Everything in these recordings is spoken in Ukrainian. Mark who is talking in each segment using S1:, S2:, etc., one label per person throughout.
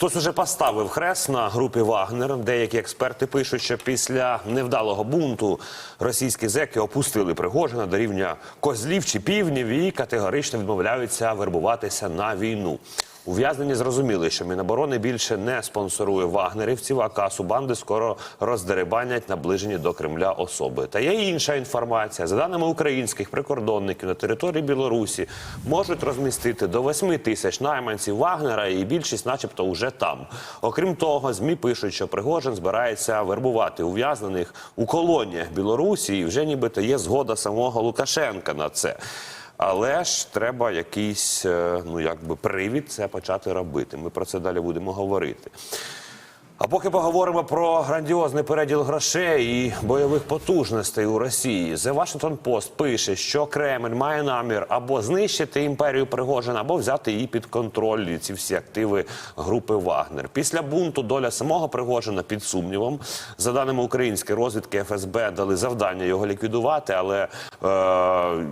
S1: Хтось уже поставив хрест на групі Вагнер. Деякі експерти пишуть, що після невдалого бунту російські зеки опустили Пригожина до рівня козлів чи півнів і категорично відмовляються вербуватися на війну. Ув'язнені зрозуміли, що Міноборони більше не спонсорує вагнерівців, а касу банди скоро роздеребанять наближені до Кремля особи. Та є інша інформація. За даними українських прикордонників на території Білорусі можуть розмістити до 8 тисяч найманців Вагнера, і більшість, начебто, уже там. Окрім того, змі пишуть, що Пригожин збирається вербувати ув'язнених у колоніях Білорусі, і вже нібито є згода самого Лукашенка на це. Але ж треба якийсь е, ну якби привід це почати робити. Ми про це далі будемо говорити. А поки поговоримо про грандіозний переділ грошей і бойових потужностей у Росії, The Washington Post пише, що Кремль має намір або знищити імперію Пригожина, або взяти її під контроль ці всі активи групи Вагнер. Після бунту доля самого Пригожина під сумнівом. За даними української розвідки, ФСБ дали завдання його ліквідувати, але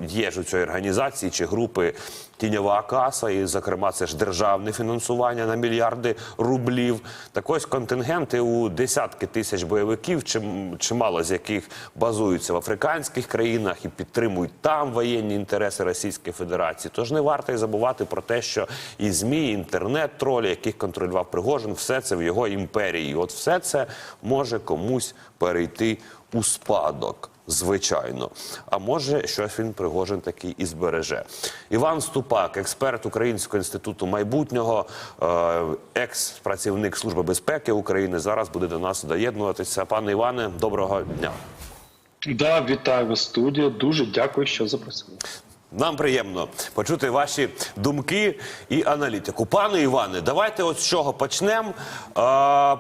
S1: є ж у цієї організації чи групи тіньова каса, і, зокрема, це ж державне фінансування на мільярди рублів. Так ось контингенти у десятки тисяч бойовиків, чим, чимало з яких базуються в африканських країнах і підтримують там воєнні інтереси Російської Федерації. Тож не варто й забувати про те, що і ЗМІ, і інтернет-тролі, яких контролював Пригожин, все це в його імперії. І От все це може комусь перейти у спадок. Звичайно, а може щось він Пригожин такий і збереже. Іван Ступак, експерт Українського інституту майбутнього, е, екс-працівник Служби безпеки України, зараз буде до нас доєднуватися. Пане Іване, доброго дня.
S2: Да, вітаю вас, студія. Дуже дякую, що запросили.
S1: Нам приємно почути ваші думки і аналітику. Пане Іване, давайте от з чого почнемо.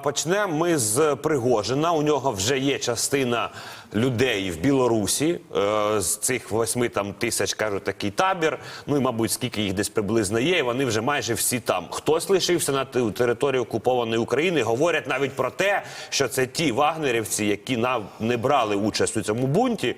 S1: Почнемо ми з Пригожина. У нього вже є частина людей в Білорусі. Е, з цих восьми там тисяч кажуть такий табір. Ну і мабуть, скільки їх десь приблизно є. Вони вже майже всі там. Хтось лишився на території окупованої України. Говорять навіть про те, що це ті вагнерівці, які не брали участь у цьому бунті.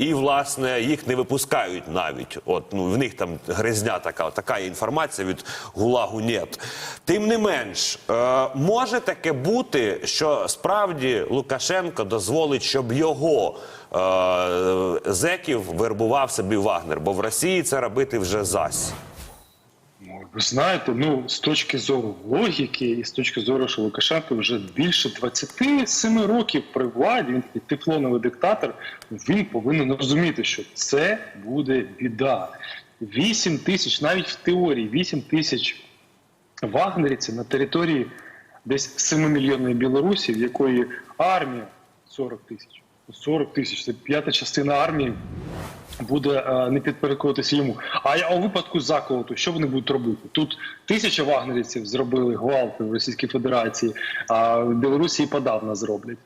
S1: І власне їх не випускають навіть. От ну в них там гризня така, така інформація від гулагу нет. Тим не менш, е, може таке бути, що справді Лукашенко дозволить, щоб його е, зеків вербував собі Вагнер, бо в Росії це робити вже зась.
S2: Знаєте, ну з точки зору логіки, і з точки зору, що Лукашенко вже більше 27 років при владі, він такий тефлоновий диктатор. Він повинен розуміти, що це буде біда. 8 тисяч, навіть в теорії, 8 тисяч вагнерівців на території десь 7 мільйонної Білорусі, в якої армія 40 тисяч. 40 тисяч це п'ята частина армії буде е, не підпорядковуватися йому. А я- у випадку заколоту, що вони будуть робити? Тут тисяча вагнерівців зробили гвалти в Російській Федерації, а в Білорусі і подавно зроблять.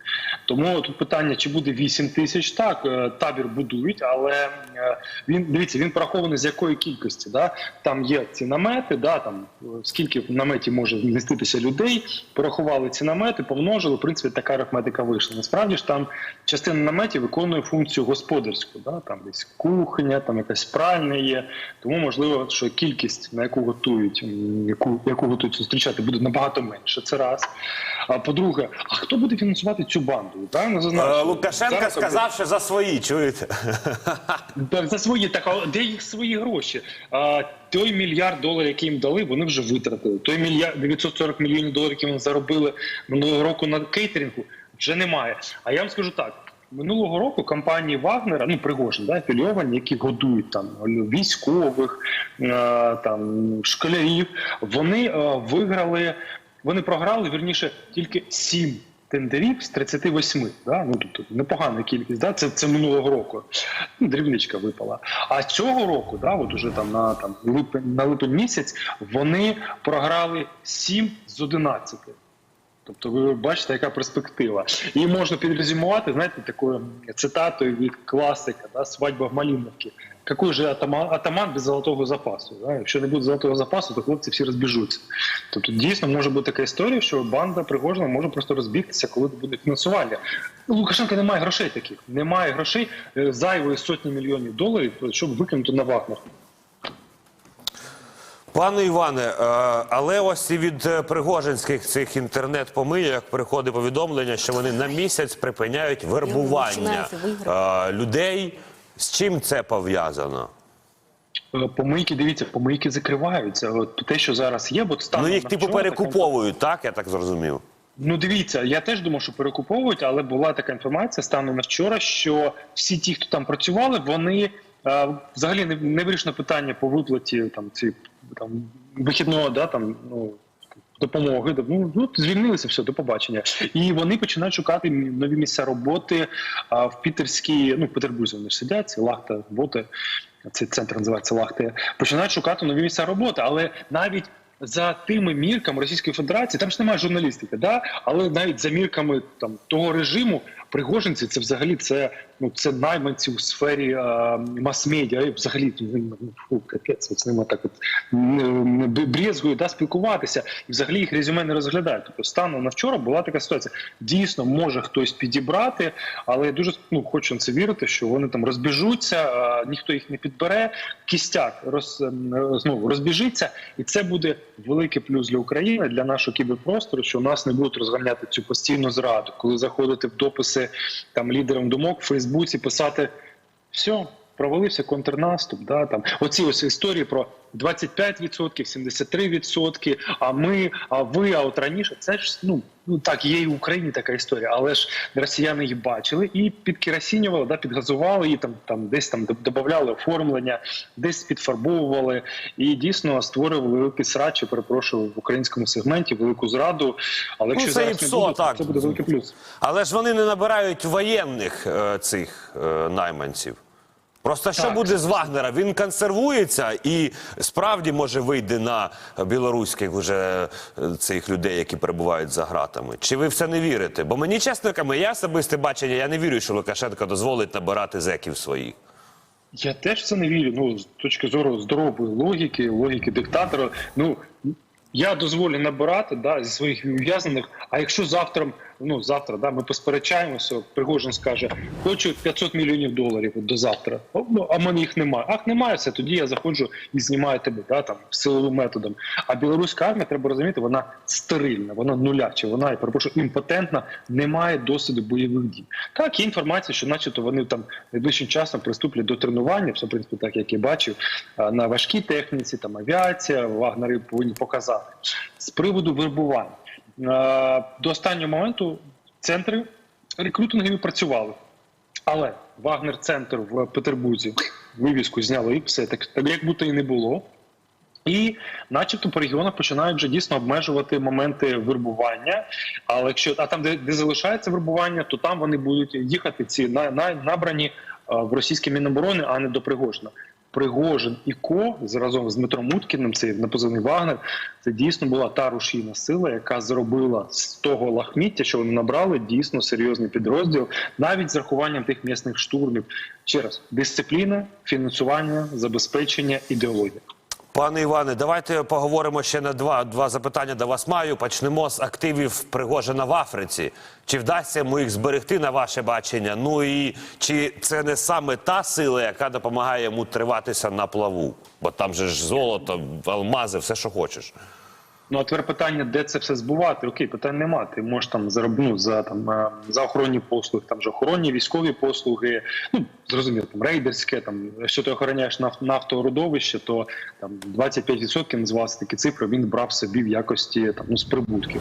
S2: Тому тут питання: чи буде 8 тисяч? Так, е, табір будують, але е, він дивіться, він порахований з якої кількості. Да? Там є ці намети, да, там е, скільки в наметі може вміститися людей. Порахували ці намети, помножили. В принципі, така арифметика вийшла. Насправді ж там частина наметів виконує функцію господарську. Да? Там десь кухня, там якась пральня є. Тому можливо, що кількість, на яку готують, яку, яку готують зустрічати, буде набагато менше. Це раз. А по-друге, а хто буде фінансувати цю банду? Ви Правильно
S1: Е. Лукашенко сказав, що за свої чуєте.
S2: Так, за свої, так а де їх свої гроші? А, той мільярд доларів, який їм дали, вони вже витратили. Той мільярд 940 мільйонів доларів, які вони заробили минулого року на кейтерингу, вже немає. А я вам скажу так. Минулого року компанії Вагнера, ну Пригожин, да, афілійовані, які годують там військових, е, там школярів, вони е, виграли, вони програли вірніше тільки 7 тендерів з 38. Да? Ну, тобто непогана кількість, да? це, це минулого року. Ну, дрібничка випала. А цього року, да, от уже там на там, липень, на липень місяць, вони програли 7 з 11. Тобто ви бачите, яка перспектива. І можна підрезюмувати, знаєте, такою цитатою від класика, да, свадьба в Малиновці. Какой же атаман, без золотого запасу? Да? Якщо не буде золотого запасу, то хлопці всі розбіжуться. Тобто дійсно може бути така історія, що банда Пригожина може просто розбігтися, коли буде фінансування. У Лукашенка немає грошей таких. Немає грошей е, зайвої сотні мільйонів доларів, щоб викинути на Вагнер.
S1: Пане Іване, е, але ось і від е, пригожинських цих інтернет-помийок приходить повідомлення, що вони на місяць припиняють вербування е, людей. З чим це пов'язано?
S2: Помийки, дивіться, помийки закриваються. От те, що зараз є, бо от
S1: Ну їх типу перекуповують, так? Я так зрозумів.
S2: Ну, дивіться, я теж думав, що перекуповують, але була така інформація станом на вчора, що всі ті, хто там працювали, вони взагалі не, вирішено питання по виплаті там ці там вихідного, да там ну. Допомоги ну, ну звільнилися все до побачення, і вони починають шукати нові місця роботи а, в Пітерській, ну в Петербурзі вони ж сидять, це Лахта, Боти, цей центр називається Лахти. Починають шукати нові місця роботи, але навіть за тими мірками Російської Федерації там ж немає журналістики, да? але навіть за мірками там того режиму пригожинці це взагалі це ну це найманці у сфері мас-медіа, і взагалі ну, фу, капець, з ними так от брезгують да, спілкуватися, і взагалі їх резюме не розглядають. Тобто станом на вчора була така ситуація. Дійсно, може хтось підібрати, але я дуже ну хочу на це вірити, що вони там розбіжуться, ніхто їх не підбере. Кістяк роз, е, знову розбіжиться, і це буде великий плюс для України, для нашого кіберпростору, що у нас не будуть розганяти цю постійну зраду, коли заходити в дописи там лідерам думок в Фейсбуці, писати все. Провалився контрнаступ, да там оці ось історії про 25%, 73%, А ми, а ви, а от раніше це ж ну ну так є і в Україні така історія, але ж росіяни їх бачили і підкеросінювали, да, підгазували і там там десь там додавали оформлення, десь підфарбовували і дійсно створювали великий срач, я перепрошую в українському сегменті, велику зраду. Але якщо
S1: це і
S2: зараз не буде,
S1: так.
S2: це буде великий плюс.
S1: Але ж вони не набирають воєнних е, цих е, найманців. Просто що
S2: Так.
S1: буде з Вагнера? Він консервується і справді може вийти на білоруських уже е, цих людей, які перебувають за ґратами. Чи ви в це не вірите? Бо мені чесно моє особисте бачення, я не вірю, що Лукашенко дозволить набирати зеків своїх.
S2: Я теж в це не вірю. Ну, з точки зору здорової логіки, логіки диктатора. Ну я дозволю набирати да, зі своїх ув'язнених. А якщо завтра, ну завтра, да, ми посперечаємося, Пригожин скаже, хочу 500 мільйонів доларів до завтра. Ну, а мене їх немає. Ах, немає все. Тоді я заходжу і знімаю тебе, да, там силовим методом. А білоруська армія, треба розуміти, вона стерильна, вона нуляча, вона я перепрошую, імпотентна, не має досвіду бойових дій. Так, є інформація, що, начебто, вони там найближчим часом приступлять до тренування, все в принципі, так як я бачив, на важкій техніці, там авіація, вагнери повинні показати з приводу вербувань. Е, До останнього моменту центри рекрутингові працювали. Але Вагнер центр в Петербурзі вивіску зняли, і все так, так як будто і не було. І, начебто, по регіонах починають вже дійсно обмежувати моменти вербування. Але якщо а там, де, де залишається вербування, то там вони будуть їхати ці на, на, набрані в російське міноборони, а не до Пригожина. Пригожин і Ко разом з Дмитром Уткіним, це на позивний Вагнер. Це дійсно була та рушійна сила, яка зробила з того лахміття, що вони набрали, дійсно серйозний підрозділ, навіть з рахуванням тих м'ясних штурмів. Ще раз дисципліна, фінансування, забезпечення, ідеологія.
S1: Пане Іване, давайте поговоримо ще на два, два запитання до вас маю. Почнемо з активів Пригожина в Африці. Чи вдасться йому їх зберегти на ваше бачення? Ну і чи це не саме та сила, яка допомагає йому триватися на плаву? Бо там же ж золото, алмази, все, що хочеш.
S2: Ну, а тепер питання, де це все збувати? Окей, питань нема. Ти можеш там зароб... ну, за там е, за охоронні послуги, там же охоронні військові послуги. Ну зрозуміло, там рейдерське, там якщо ти охороняєш наф... то там 25% називалися такі цифри. Він брав собі в якості там ну, з прибутків.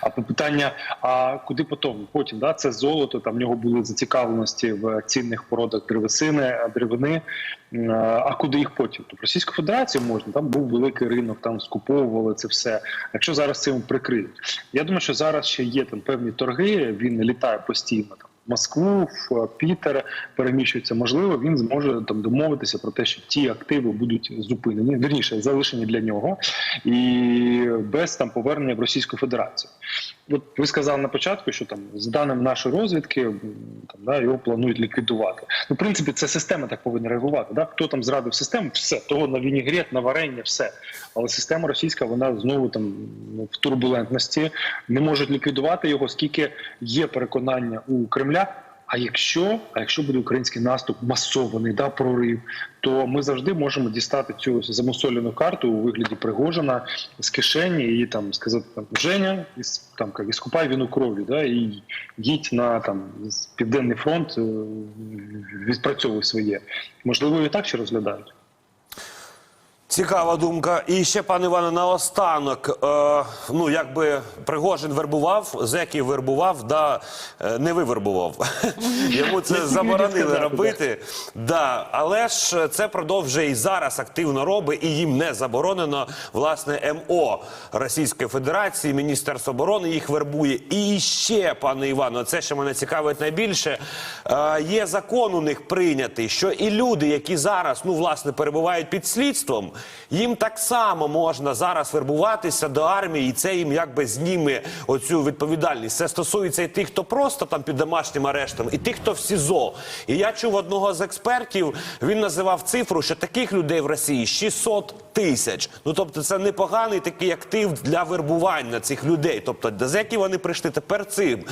S2: А питання: а куди потім? Потім да це золото. Там в нього були зацікавленості в цінних породах древесини, деревини. А куди їх потім? Тобто Російську Федерацію можна, там був великий ринок, там скуповували це все. Якщо зараз цим прикриють, я думаю, що зараз ще є там певні торги. Він літає постійно там. Москву, в е, Пітер переміщується. Можливо, він зможе там домовитися про те, що ті активи будуть зупинені, вірніше залишені для нього, і без там повернення в Російську Федерацію. От ви сказали на початку, що там з даним нашої розвідки там да його планують ліквідувати. Ну, в принципі, це система так повинна реагувати. Да? Хто там зрадив систему, все того на вінігрет, на варення, все. Але система російська, вона знову там ну, в турбулентності не можуть ліквідувати його, оскільки є переконання у Кремля. А якщо, а якщо буде український наступ масований, да, прорив, то ми завжди можемо дістати цю замусолену карту у вигляді Пригожина з кишені і там сказати там Женя, із- там як іскупай віну крові, да, і їдь на там південний фронт, е, відпрацьовуй своє. Можливо, і так ще розглядають.
S1: Цікава думка. І ще, пане Іване, наостанок. Е, ну, якби Пригожин вербував, зеків вербував, да, е, не вивербував. Йому це заборонили робити. Да. Але ж це продовжує і зараз активно робить, і їм не заборонено. Власне, МО Російської Федерації, Міністерство оборони їх вербує. І ще, пане Івано, це що мене цікавить найбільше. Е, є закон у них прийнятий, що і люди, які зараз, ну, власне, перебувають під слідством, їм так само можна зараз вербуватися до армії, і це їм якби зніме оцю відповідальність. Це стосується і тих, хто просто там під домашнім арештом, і тих, хто в СІЗО. І я чув одного з експертів, він називав цифру, що таких людей в Росії 600 тисяч. Ну тобто, це непоганий такий актив для вербування цих людей. Тобто, до які вони прийшли тепер цим.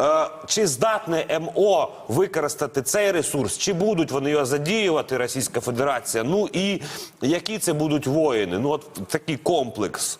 S1: Е, Чи здатне МО використати цей ресурс? Чи будуть вони його задіювати Російська Федерація? Ну і які це будуть воїни? Ну от такий комплекс.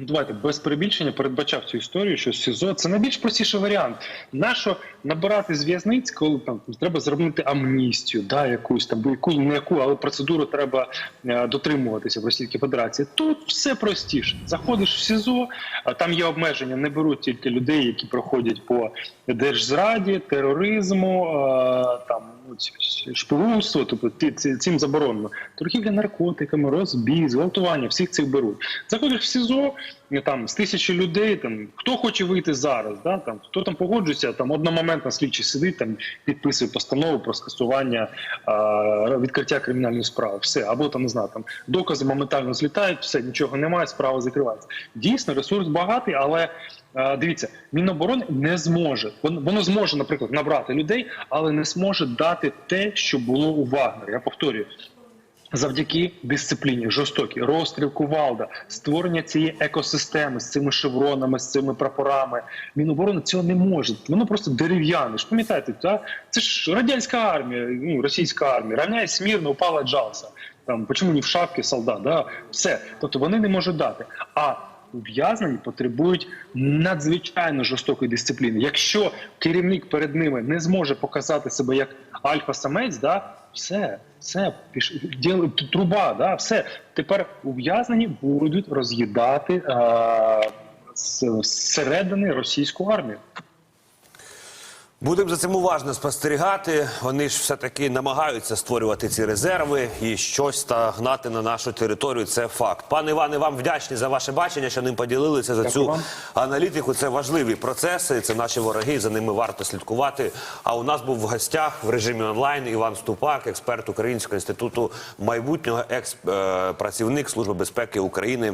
S2: Ну, давайте без перебільшення передбачав цю історію, що СІЗО це найбільш простіший варіант. Нащо набирати з в'язниць, коли там треба зробити амністію, да, якусь там, яку не яку, але процедуру треба е, дотримуватися в Російській Федерації. Тут все простіше. Заходиш в СІЗО, а там є обмеження, не беруть тільки людей, які проходять по держзраді, тероризму, е, там шпигунство, тобто цим заборонено. Торгівля наркотиками, розбій, зґвалтування, всіх цих беруть. Заходиш в СІЗО, там з тисячі людей, там хто хоче вийти зараз, да, там хто там погоджується, там одномоментно слідчий сидить, там підписує постанову про скасування а, відкриття кримінальної справи. Все, або там не знаю, там докази моментально злітають, все нічого немає, справа закривається. Дійсно, ресурс багатий, але е, дивіться, Міноборони не зможе. Воно зможе, наприклад, набрати людей, але не зможе дати те, що було у Вагнера. Я повторюю. Завдяки дисципліні, жорстокій, розстріл кувалда, створення цієї екосистеми з цими шевронами, з цими прапорами. Міноборони цього не може. Воно просто дерев'яне. Ж пам'ятаєте, та? це ж радянська армія, ну, російська армія. Равняй смірно, упала джалса. Там, чому не в шапці солдат? Да? Все. Тобто вони не можуть дати. А ув'язнені потребують надзвичайно жорстокої дисципліни. Якщо керівник перед ними не зможе показати себе як альфа-самець, да, все, все, піш... діл- труба, да, все. Тепер ув'язнені будуть роз'їдати з- зсередини російську армію.
S1: Будемо за цим уважно спостерігати. Вони ж все-таки намагаються створювати ці резерви і щось та гнати на нашу територію. Це факт. Пане Іване, вам вдячні за ваше бачення, що ним поділилися за
S2: Дякую
S1: цю
S2: вам.
S1: аналітику. Це важливі процеси. Це наші вороги. За ними варто слідкувати. А у нас був в гостях в режимі онлайн Іван Ступак, експерт Українського інституту майбутнього, екс е, працівник Служби безпеки України.